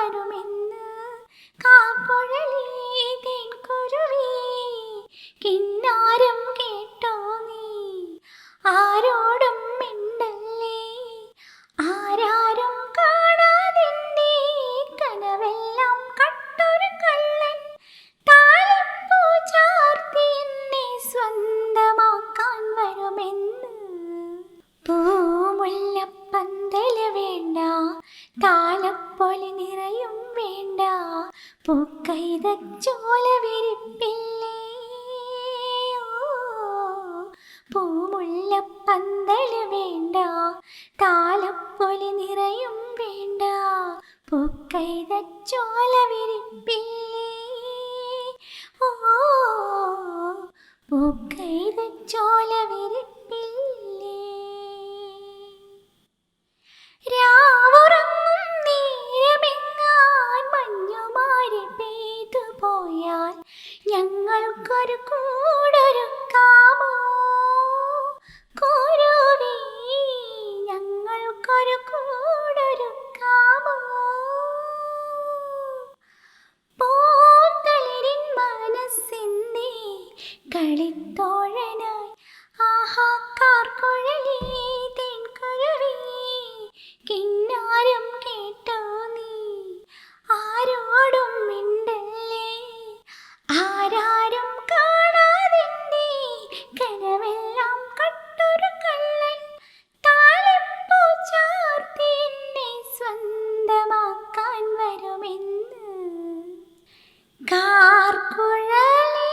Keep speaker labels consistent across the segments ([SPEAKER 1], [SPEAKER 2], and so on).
[SPEAKER 1] വരുമെന്ന് കാക്കുഴലേ തേൻകുരുവി. കിന്നാരം കേട്ടോ നീ? ആരോടും വേണ്ട. പൂക്കൈത ചോല വിരിപ്പില്ലേ? ഓ, പൂമുല്ലപ്പന്തൽ വേണ്ട. താലപ്പൊലി നിറയും വേണ്ട. പൂക്കൈത ചോല വിരിപ്പില്ലേ? ഓ പൂക്കൈത ഞങ്ങൾക്കൊരു കൂടൊരുക്കാമോ ഞങ്ങൾക്കൊരു കൂടൊരുക്കാമോ പൂത്തളിരിൻ മനസ്സിന്റെ കളിത്തോഴനായി ആഹാക്കാർ കാർക്കുഴലി. കാർക്കുഴലി.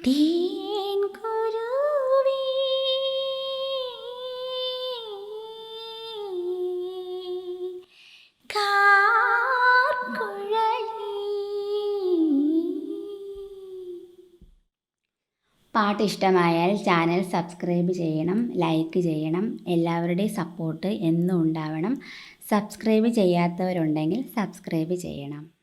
[SPEAKER 1] തേൻകുരുവി
[SPEAKER 2] പാട്ട് ഇഷ്ടമായാൽ ചാനൽ സബ്സ്ക്രൈബ് ചെയ്യണം ലൈക്ക് ചെയ്യണം എല്ലാവരുടെയും സപ്പോർട്ട് എന്നും ഉണ്ടാവണം. സബ്സ്ക്രൈബ് ചെയ്യാത്തവരുണ്ടെങ്കിൽ സബ്സ്ക്രൈബ് ചെയ്യണം.